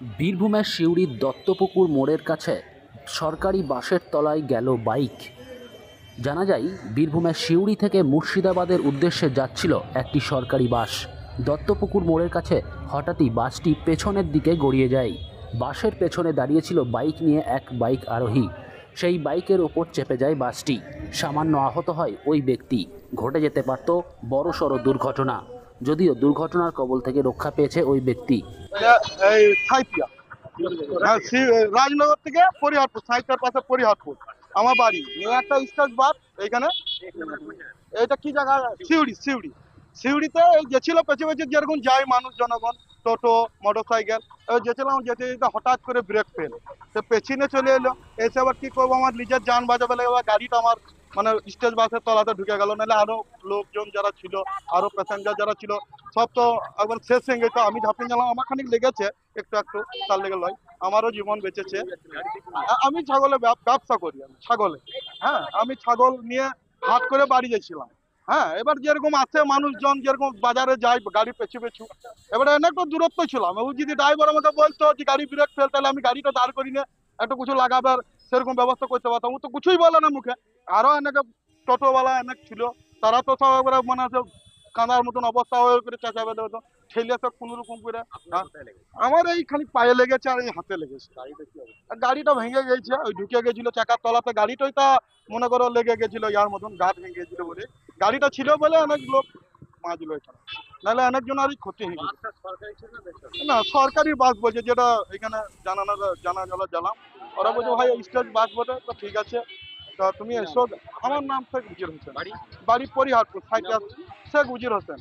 বীরভূমের সিউড়ির দত্তপুকুর মোড়ের কাছে সরকারি বাসের তলায় গেল বাইক। জানা যায়, বীরভূমের সিউড়ি থেকে মুর্শিদাবাদের উদ্দেশ্যে যাচ্ছিল একটি সরকারি বাস। দত্তপুকুর মোড়ের কাছে হঠাৎই বাসটি পেছনের দিকে গড়িয়ে যায়। বাসের পেছনে দাঁড়িয়েছিল বাইক নিয়ে এক বাইক আরোহী। সেই বাইকের ওপর চেপে যায় বাসটি। সামান্য আহত হয় ওই ব্যক্তি। ঘটে যেতে পারত বড়সড় দুর্ঘটনা। যদিও দুর্ঘটনার কবল থেকে রক্ষা পেয়েছে ওই ব্যক্তি। হ্যাঁ রাজনগর থেকে পরিহারপুর সাইটার পাশে পরিহারপুর, আমার বাড়ি। একটা স্টেজ বার এইখানে। এটা কি জায়গা? সিউড়ি সিউড়ি। সিউড়িতে গেছিল পেছে পেছে যেরকম যায় মানুষ, জনগণ, টোটো মোটর সাইকেল গেছিলাম, যেতে যেতে হঠাৎ করে ব্রেক ফেল তো পেছনে চলে এলো। এসে আবার কি করব? আমার নিজের যান বাজাবে লাগে এবার গাড়িটা আমার মানে স্টেজ বাসের তলাতে ঢুকে গেল, নাহলে আরও লোকজন যারা ছিল, আরও প্যাসেঞ্জার যারা ছিল, সব তো একবার শেষ হয়ে গেছে। আমি ঝাঁপিয়ে গেলাম, আমার খানিক লেগেছে, একটু একটু, তার লেগে লয়। আমারও জীবন বেঁচেছে। আমি ছাগলে ব্যবসা করি আমি, ছাগলে। হ্যাঁ আমি ছাগল নিয়ে হাট করে বাড়ি গেছিলাম। হ্যাঁ এবার যেরকম আছে মানুষজন, যেরকম বাজারে যায় গাড়ি পেছু পেছু। এবারে অনেকটা দূরত্ব ছিলাম। ও যদি ড্রাইভার আমাকে বলতো যে, গাড়ি ব্রেক ফেল তাহলে আমি গাড়িটা দাঁড় করি না। একটু কিছু লাগাবার সেরকম ব্যবস্থা করতে পারতাম। ও তো কিছুই বলে না মুখে। আরও অনেক টোটোওয়ালা অনেক ছিল। তারা তো সব একবারে মানে কাঁদার মতন অবস্থা হয়ে করে চেঁচাবে তো ঠেলে সব কোনো রকম করে হ্যাঁ। আমার এই খালি পায়ে লেগেছে আর এই হাতে লেগেছে। গাড়িটা ভেঙে গেছে, ওই ঢুকে গেছিল চাকার তলাতে। গাড়িটাই তা মনে করো লেগে গেছিল, ইয়ার মতন গাছ ভেঙে গেছিল বলে। গাড়িটা ছিল বলে অনেক লোক মাঝলো এখানে। নাহলে অনেকজনেরই ক্ষতি হয়ে না সরকারি বাস বলছে যেটা এখানে জানানো জানা গেল জানাম ওরা বলছে ভাই স্টেট বাস বটে তো ঠিক আছে। তা তুমি এসো। আমার নাম শেখ উজির হোসেন। বাড়ি? পরিহারপুর সাইড শেখ উজির হোসেন।